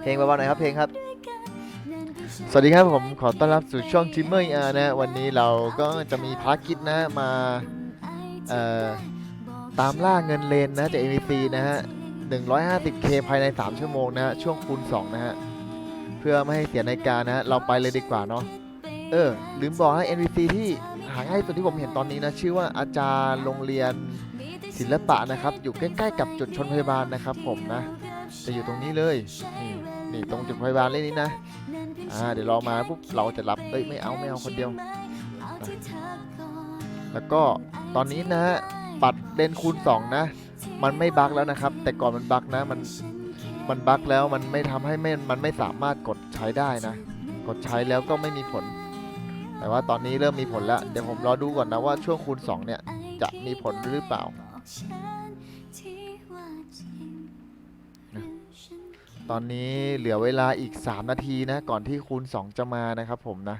เพลงเบาๆหน่อยครับเพลงครับ สวัสดีครับผมขอต้อนรับสู่ช่องทิมเมอร์อานะวันนี้เราก็จะมีภารกิจนะมาตามล่าเงินเลนนะจาก MVP นะฮะ 150k ภายใน 3 ชั่วโมงนะฮะช่วงคูณ 2 นะฮะ เพื่อไม่ให้เสียนาฬิกานะฮะเราไปเลยดีกว่าเนาะเออลืมบอกให้ NPC ที่หาง่ายสุดที่ผมเห็นตอนนี้นะ ชื่อว่าอาจารย์โรงเรียนศิลปะนะครับ อยู่ใกล้ๆกับจุดชนพยาบาลนะครับผมนะ จะอยู่ตรงนี้เลย นี่นี่ตรงจุดพยาบาลเลยนี้นะ อ่า เดี๋ยวเรามาปุ๊บเราจะรับเอ้ยไม่เอาไม่เอาคนเดียว แล้วก็ตอนนี้นะฮะบัตรเลนคูณ 2 นะ มันไม่บั๊กแล้วนะครับ แต่ก่อนมันบั๊กนะมันมันบั๊กแล้วมันไม่ทำให้ไม่มันไม่สามารถกดใช้ได้นะ กดใช้แล้วก็ไม่มีผล แต่ว่าตอนนี้เริ่มมีผลแล้ว เดี๋ยวผมรอดูก่อนนะว่าช่วงคูณ 2 เนี่ยจะมีผลหรือเปล่า ตอนนี้เหลือเวลาอีก 3 นาทีนะ ก่อนที่คูณ 2 จะมานะครับผมนะ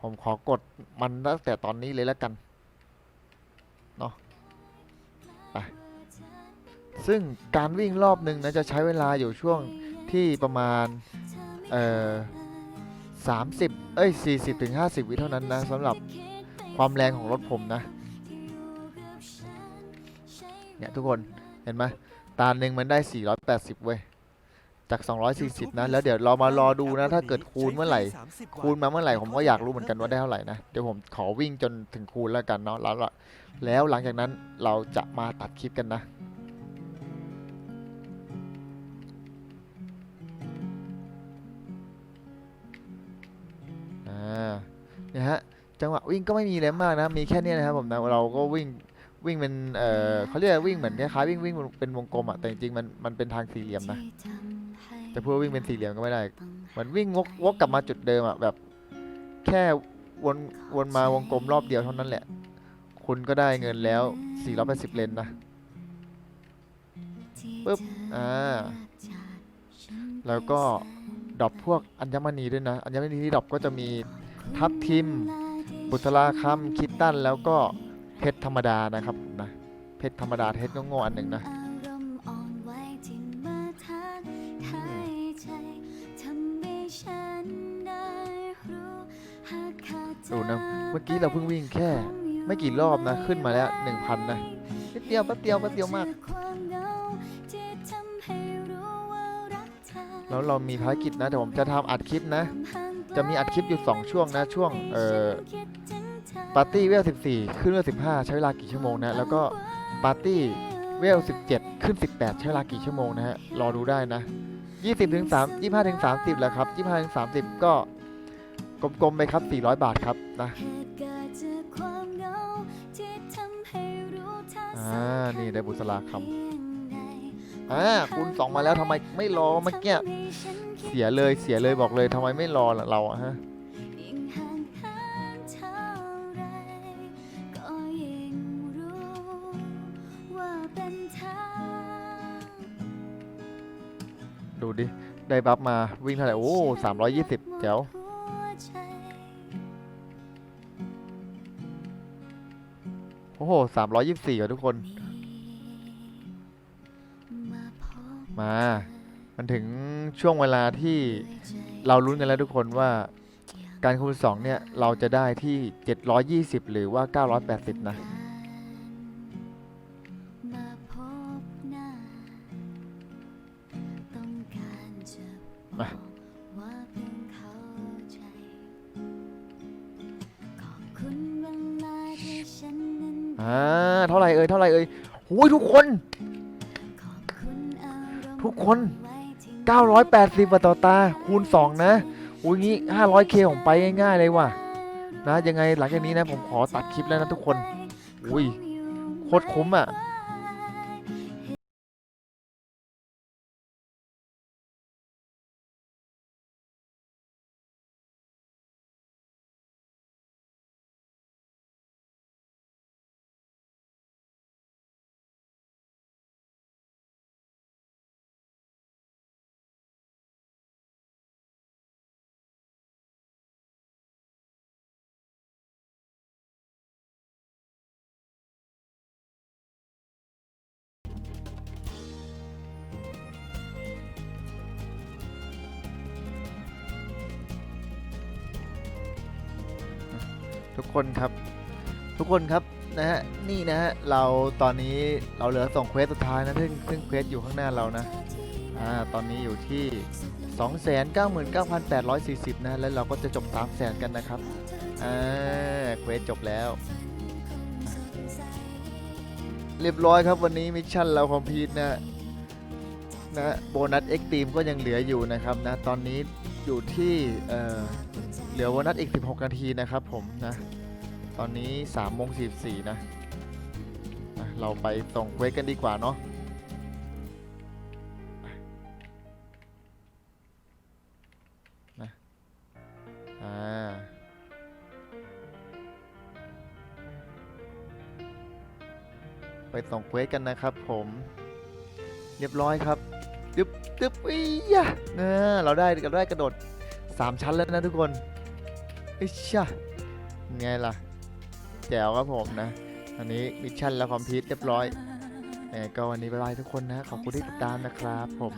ผมขอกดมันตั้งแต่ตอนนี้เลยแล้วกันเนาะไปซึ่งการวิ่งรอบหนึ่งนะจะใช้เวลาอยู่ช่วงที่ประมาณเอ่อสามสิบเอ้ยสี่สิบถึงห้าสิบวิเท่านั้นนะสำหรับความแรงของรถผมนะ เนี่ย ทุกคนเห็นไหมตาหนึ่งมันได้ 480 เว้ย จาก 240 นะ แล้วเดี๋ยวเรามารอดูนะ ถ้าเกิดคูณเมื่อไหร่ คูณมาเมื่อไหร่ผมก็อยากรู้เหมือนกันว่าได้เท่าไหร่นะ เดี๋ยวผมขอวิ่งจนถึงคูณแล้วกันเนาะ แล้วละแล้วหลังจากนั้นเราจะมาตัดคลิปกันนะอ่าเนี่ยฮะ จังหวะวิ่งก็ไม่มีอะไรมากนะ มีแค่เนี้ยนะครับผมนะเราก็วิ่งวิ่งเป็น เอ่อเขาเรียกว่าวิ่งเหมือนคล้ายๆวิ่งวิ่งเป็นวงกลมอะแต่จริงๆมันมันเป็นทางสี่เหลี่ยมนะ จะพูดว่าวิ่งเป็นสี่เหลี่ยมก็ไม่ได้เหมือนวิ่งวกวกกลับมาจุดเดิมอะแบบ แค่วนวนมาวงกลมรอบเดียวเท่านั้นแหละ คุณก็ได้เงินแล้ว 480 เลนนะปึ๊บอ่าแล้วก็ดรอปพวกอัญมณีด้วยนะ อัญมณีที่ดรอปก็จะมีทับทิม บุษราคำคิดตันแล้วก็เพชรธรรมดานะครับผมนะเพชรธรรมดาเพชรโง่ๆอันหนึ่งนะ ดูนะ เมื่อกี้เราเพิ่งวิ่งแค่ ไม่กี่รอบนะ ขึ้นมาแล้วหนึ่งพันนะนิดเดียวแป๊บเดียวแป๊บเดียวมาก แล้วเรามีภารกิจนะเดี๋ยวผมจะทำอัดคลิปนะ จะมีอัดคลิปอยู่ 2 ช่วงนะ ช่วงเอ่อปาร์ตี้เวล 14 ขึ้นเวล 15 ใช้เวลากี่ชั่วโมงนะ แล้วก็ปาร์ตี้เวล 17 ขึ้น 18 ใช้เวลากี่ชั่วโมงนะฮะ รอดูได้นะ 20ถึง3 25ถึง30แหละครับ 25ถึง30 ก็ กลมๆไปครับ 400 บาทครับนะอ่านี่ได้บุษราคำอ่าคุณสองมาแล้วทำไมไม่รอเมื่อกี้เสียเลยเสียเลยบอกเลยทำไมไม่รอล่ะเราอะฮะดูดิ ได้บัฟมาวิ่งเท่าไหร่ โอ้สามร้อยยี่สิบแจ๋ว โอ้โหสามร้อยยี่สิบสี่ทุกคน มา มันถึงช่วงเวลาที่เราลุ้นกันแล้วทุกคนว่าการคูณ2เนี่ย เราจะได้ที่ 720 หรือว่า 980 นะ มา เท่าไหร่เอ่ยเท่าไหร่เอ่ยหุยทุกคน ทุกคน 980บาทต่อตา คูณ 2 นะอุ้ยงี้ 500k ผมไปง่ายๆเลยว่ะ นะยังไงหลังจากนี้นะผมขอตัดคลิปแล้วนะทุกคน อุ้ยโคตรคุ้มอะ ทุกคนครับ ทุกคนครับนะฮะนี่นะฮะเราตอนนี้เราเหลือส่งเควสสุดท้ายนะซึ่งซึ่งเควสอยู่ข้างหน้าเรานะอ่าตอนนี้อยู่ที่ 299,840 นะแล้วเราก็จะจบ300,000กันนะครับอ่าเควสจบแล้ว เรียบร้อยครับวันนี้มิชชั่นเราคอมพลีทนะนะโบนัสเอ็กตีมก็ยังเหลืออยู่นะครับนะตอนนี้อยู่ที่เอ่อ เหลือโบนัสอีก 16 นาทีนะครับผมนะ ตอนนี้3โมง44นะนะเราไปส่งเควสกันดีกว่าเนาะนะอ่าไปส่งเควสกันนะครับผมเรียบร้อยครับตึ๊บตึ๊บอียะเออเราได้เราได้กระโดด 3 ชั้นแล้วนะทุกคน อิชะไงล่ะ แจ๋วครับผมนะ อันนี้มิชชั่นแล้วคอมพลีทเรียบร้อยเออก็วันนี้บายบายทุกคนนะ ขอบคุณที่ติดตามนะครับผม